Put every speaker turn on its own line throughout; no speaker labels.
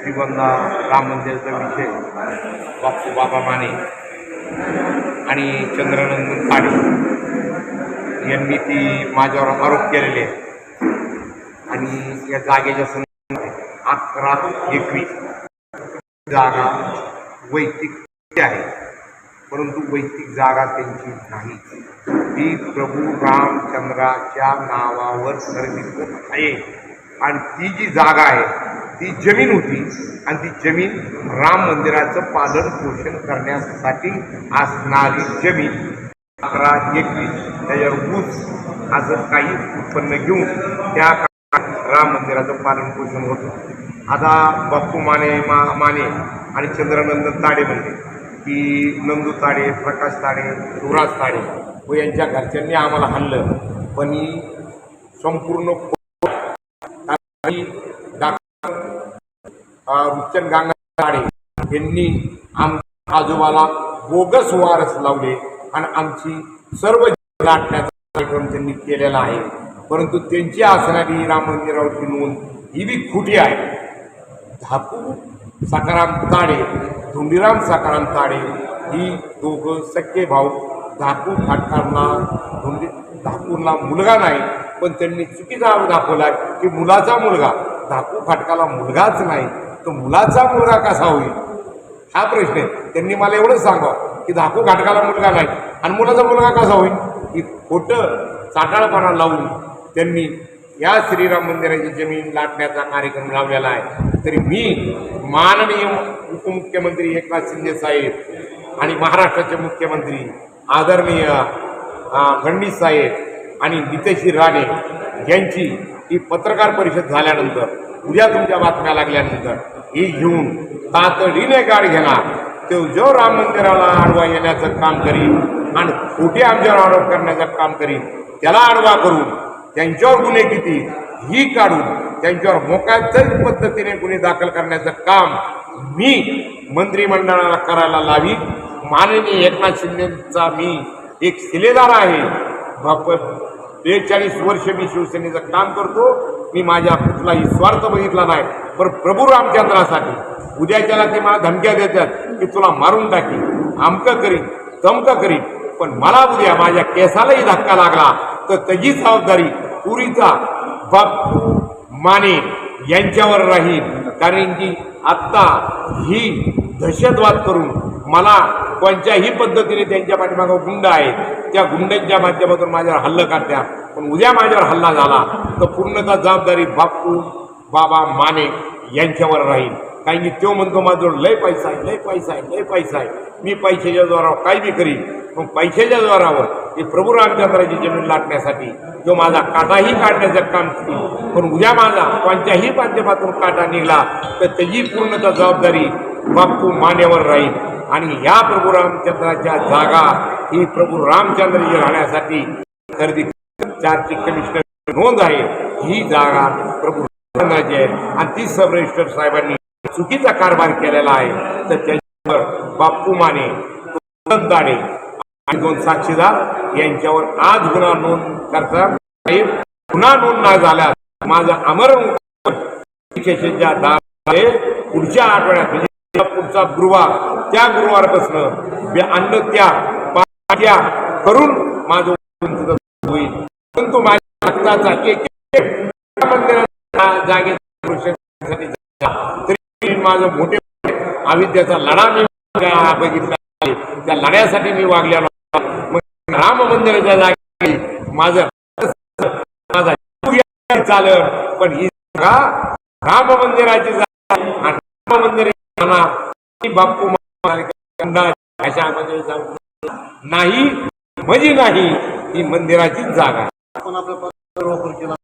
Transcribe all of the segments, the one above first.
श्रीगोंदा राम मंदिराचा विषय. बापू बाबा माने. आणि चंद्रनंदन काळे यांनी ती माझ्यावर आरोप केलेले आहेत. आणि या जागेच्या संदर्भात अकरा एकवीस जागा वैयक्तिक आहे परंतु वैयक्तिक जागा त्यांची नाही ती प्रभू रामचंद्राच्या नावावर सर्वित आहे आणि ती जी जागा आहे ती जमीन होती आणि ती जमीन राम मंदिराचं पालन पोषण करण्यासाठी असणारी जमीन. अकरा एकवीस त्याच्यावर ऊस असं काही उत्पन्न घेऊन त्या काळात राम मंदिराचं पालन पोषण होतं. आता बाप्पू माने मा माने आणि चंद्रनंदन ताडे म्हणले की नंदू ताडे प्रकाश ताडे युवराज ताडे व यांच्या घरच्यांनी आम्हाला हल्लं पण ही संपूर्ण आणि डॉक्टर रुचन गांगाडे यांनी आमच्या आजोबाला बोगस वारस लावले आणि आमची सर्व गाठण्याचा कार्यक्रम त्यांनी केलेला आहे. परंतु त्यांची असणारी राम मंदिरावरची नोंद ही बी खोटी आहे. धाकू सकाराम ताडे धुंडीराम सकाराम ताडे ही दोघं सख्खे भाऊ धाकू फाटकारला धुंडी धाकूरला मुलगा नाही पण त्यांनी चुकीचा दाखवला की मुलाचा मुलगा धाकू फाटकाला मुलगाच नाही. तो मुलाचा मुलगा कसा होईल? हा प्रश्न आहे. त्यांनी मला एवढंच सांगावं की धाकू घाटकाला मुलगा नाही आणि मुलाचा मुलगा कसा होईल? की खोटं चाटाळपणा लावून त्यांनी या श्रीराम मंदिराची जमीन लाटण्याचा कार्यक्रम लावलेला आहे. तरी मी माननीय उपमुख्यमंत्री एकनाथ शिंदे साहेब आणि महाराष्ट्राचे मुख्यमंत्री आदरणीय फडणवीस साहेब आणि नितेशी राणे यांची ही पत्रकार परिषद झाल्यानंतर उद्या तुमच्या बातम्या लागल्यानंतर ही घेऊन तातडीने गाड घेणार. तो जो राम मंदिराला आडवा येण्याचं काम करीन आणि खोटे आमच्यावर आरोप करण्याचं काम करीन त्याला आडवा करून त्यांच्यावर गुन्हे किती ही काढून त्यांच्यावर मोकाचक पद्धतीने गुन्हे दाखल करण्याचं काम मी मंत्रिमंडळाला करायला लावी. माननीय एकनाथ शिंदेचा मी एक शिलेदार आहे. बाप बेचाळीस वर्ष मी शिवसेनेचं काम करतो. मी माझ्या कुठलाही स्वार्थ बघितला नाही. पण प्रभू रामचंद्रासाठी उद्या त्याला ते मला धमक्या देतात की तुला मारून टाकी आमकं करीन तमकं करीन. पण मला उद्या माझ्या केसालाही धक्का लागला तर त्याची जबाबदारी पुरीचा बापू माने यांच्यावर राहील. कारण की आत्ता ही दहशतवाद करून मला कोणत्याही पद्धतीने त्यांच्या पाठीमागं गुंड आहेत त्या गुंडांच्या माध्यमातून माझ्यावर हल्ला करत्या. पण उद्या माझ्यावर हल्ला झाला तर पूर्णतः जबाबदारी बापू बाबा माने यांच्यावर राहील. कारण की तो म्हणतो माझं लय पैसा आहे लय पैसा आहे लय पैसा आहे. मी पैशाच्या जोरावर काही बी करीन. मग पैशाच्या जोरावर हे प्रभू रामचंद्राची जमीन लाटण्यासाठी जो माझा काटाही काढण्याचं काम केली पण उद्या माझा कोणत्याही माध्यमातून काटा निघाला तर त्याची पूर्णतः जबाबदारी बापू मान्यावर राहील. आणि या प्रभू रामचंद्राच्या जागा ही प्रभू रामचंद्रजी राहण्यासाठी खरेदी चारची कमिशनर नोंद आहे. ही जागा प्रभू रामचंद्राची आहे. आणि ती सब रजिस्टर साहेबांनी चुकीचा कारभार केलेला आहे. तर त्यांच्यावर बाप्पू माने दाणे आणि दोन साक्षीदार यांच्यावर आज गुन्हा नोंद करता साहेब गुन्हा नोंद नाही झाल्यास माझा अमर पुढच्या आठवड्यात पुढचा गुरुवार. त्या गुरुवारपासून बे- अन्न त्या पाट्या करून माझं होईल. परंतु माझ्या रक्ताचा एक एक तरी माझं मोठे अविद्याचा लढा मी बघितला त्या लढ्यासाठी मी वागलेलो मग राम मंदिराच्या जागी माझं माझा चालत पण ही राम मंदिराची जागा राम मंदिर सांगतो. नाही म्हणजे नाही ही मंदिराचीच जागा आहे.
आपण केला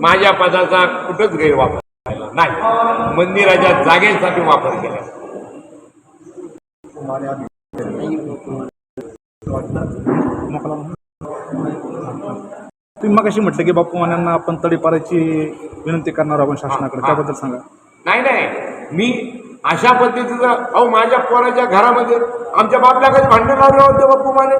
माझ्या पदाचा कुठंच गैरवापर झाला नाही मंदिराच्या जागेसाठी वापर केला
तुम्ही मग अशी म्हटलं की बापू मान्यांना आपण तडीपाराची विनंती करणार आहोत शासनाकडे. त्याबद्दल सांगा
नाही नाही मी अशा पद्धतीचं अहो माझ्या पोराच्या घरामध्ये आमच्या बापल्या काही भांडण लावले होते बाप्पू माने.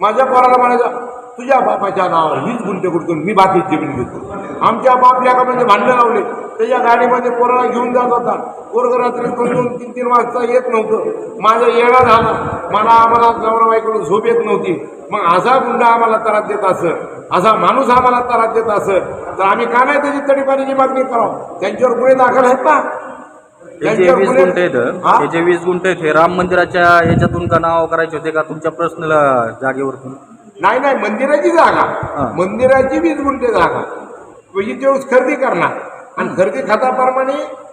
माझ्या पोराला म्हणायचं तुझ्या बापाच्या नावावर वीज गुंते करतो मी बाकी जमीन घेतो. आमच्या बापल्याकडे भांडण लावले. त्याच्या गाडीमध्ये पोराला घेऊन जात होता. पोरग रात्री दोन दोन तीन तीन वाजता येत नव्हतं. माझं येणं झालं. मला आम्हाला नवरा झोप येत नव्हती. मग असा गुंडा आम्हाला त्रास देत असं असा माणूस आम्हाला त्रास देत असं तर आम्ही का नाही त्याची तडीपाण्याची मागणी करावं? त्यांच्यावर गुन्हे दाखल आहेत ना?
हे जे वीस गुंठे आहेत
हा?
जे वीस गुंठे आहेत हे राम मंदिराच्या याच्यातून का नाव करायचे होते का? तुमच्या पर्सनल जागेवरतून?
नाही नाही मंदिराची जागा. मंदिराची वीस गुंठे जागा. म्हणजे तेवढीच खरेदी करणार. आणि खरेदी खात्याप्रमाणे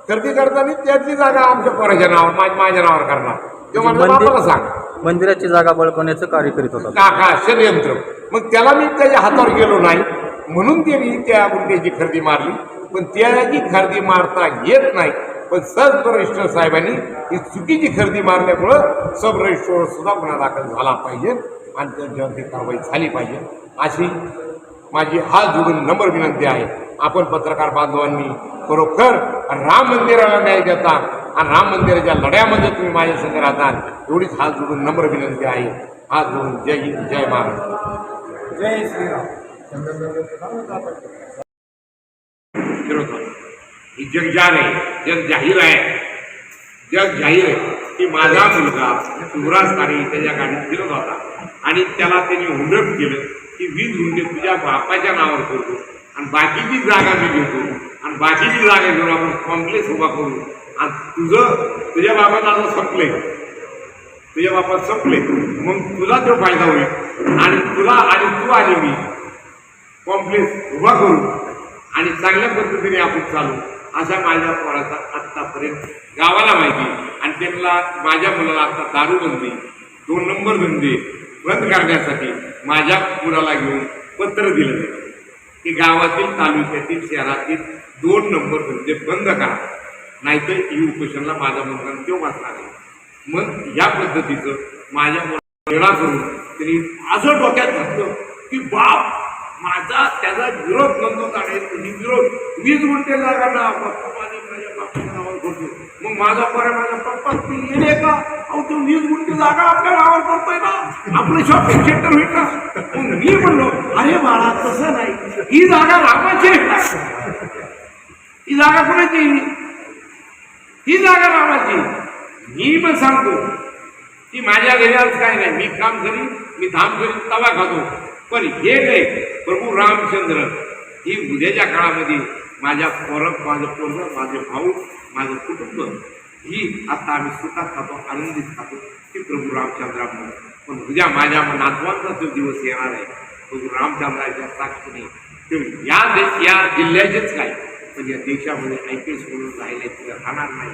खरेदी करताना त्यातली जागा आमच्या पोराच्या नावावर माझ्या माझ्या नावावर करणार. ते माझ्या बापाला सांग.
मंदिर मंदिराची जागा बळकवण्याचं कार्य करीत होता.
काका षडयंत्र. मग त्याला मी त्याच्या हातावर गेलो नाही. म्हणून त्यांनी त्या गुंठ्याची खरेदी मारली. पण त्याची खरेदी मारता येत नाही. पण सब रजिस्टर साहेबांनी ही चुकीची खरेदी मारल्यामुळं सब रजिस्टरवर सुद्धा गुन्हा दाखल झाला पाहिजे आणि त्यांच्यावरती कारवाई झाली पाहिजे. अशी माझी हा जुगून नंबर विनंती आहे. आपण पत्रकार बांधवांनी खरोखर राम मंदिराला न्याय देता आणि राम मंदिराच्या लढ्यामध्ये तुम्ही माझ्या संघ राहतात एवढीच हा जोडून नम्र विनंती आहे. हा जुगून जय हिंद जय महाराष्ट्र
जय श्रीराम.
फिरत ही जग जाहीर आहे जग जाहीर आहे. जग जाहीर आहे. की माझा मुलगा शिवराज तारे त्याच्या गाडीत फिरत होता. आणि त्याला त्यांनी हुंडप केलं की वीज हुंडे तुझ्या बापाच्या नावावर करतो. आणि बाकीची जागा मी घेतो. आणि बाकीची जागा घेऊन आपण कॉम्प्लेक्स उभा करू. आणि तुझं तुझ्या बाबाचं आता संपलंय तुझ्या बापात संपले. मग तुला तो फायदा होईल. आणि तुला आणि तू आणि मी कॉम्प्लेक्स उभा करू. आणि चांगल्या पद्धतीने आपण चालू. असा माझ्या पोराचा आत्तापर्यंत गावाला माहिती आणि त्यांना माझ्या मुलाला आता दारूबंदी दोन नंबर बंदी बंद करण्यासाठी माझ्या मुलाला घेऊन पत्र दिलं गेलं की गावातील तालुक्यातील शहरातील दोन नंबर धंदे बंद करा. नाहीतर ही उपोषणला माझा मुलगा तो वाचणार मग या पद्धतीचं माझ्या मुलाला वेळा करून त्यांनी असं डोक्यात घातलं की बाप माझा त्याचा विरोध नोंदवत आहे तुम्ही विरोध वीज गुंठे जागा ना पप्पा माझ्या माझ्या बापाच्या नावावर करतो मग माझा पर्याय माझ्या पप्पा तू येणे का? अहो तो वीज गुंठे जागा आपल्या नावावर करतोय ना आपलं शॉपिंग सेंटर होईल ना. मग मी म्हणलो अरे बाळा तसं नाही. ही जागा रामाची ही जागा कोणाची ही जागा रामाची मी पण सांगतो की माझ्या घरी काय नाही. मी काम करीन मी धाम करीन तवा खातो. पण हे काय प्रभू रामचंद्र ही उद्याच्या काळामध्ये माझ्या पोरक माझं पोरग माझे भाऊ माझं कुटुंब ही आता आम्ही सुखात खातो आनंदीत खातो की प्रभू रामचंद्रामुळे पण उद्या माझ्या नातवांचा जो दिवस येणार आहे प्रभू रामचंद्राच्या साक्षीने ते या देश या जिल्ह्याचेच काय पण या देशामध्ये आय पी एस म्हणून राहिले तिथे राहणार नाही.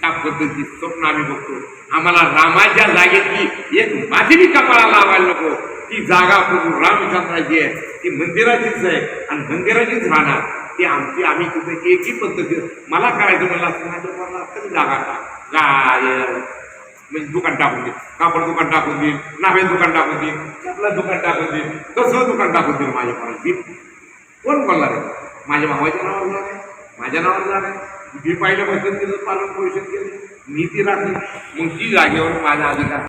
त्या पद्धतीत स्वप्न आम्ही बघतो. आम्हाला रामाच्या जागेतली एक माझी कपाळा लावायला नको. ती जागा प्रभू रामचंद्राची आहे ती मंदिराचीच आहे आणि मंदिराचीच राहणार. ती आमची आम्ही तिथे एकही पद्धती? मला करायचं म्हणलं असतं माझ्या मला कधी जागा का? म्हणजे दुकान टाकून देईल कापड दुकान टाकून देईल नावे दुकान टाकून देईल चपला दुकान टाकून देईल कसं दुकान टाकून देईल माझ्या पोराला? कोण बोलणार आहे? माझ्या भावाच्या नावावर जागा आहे. माझ्या नावावर जाणार आहे. मी पहिल्यापासून तिचं पालन पोषण केलं. मी ती राखली. मग ती जागेवर माझा अधिकार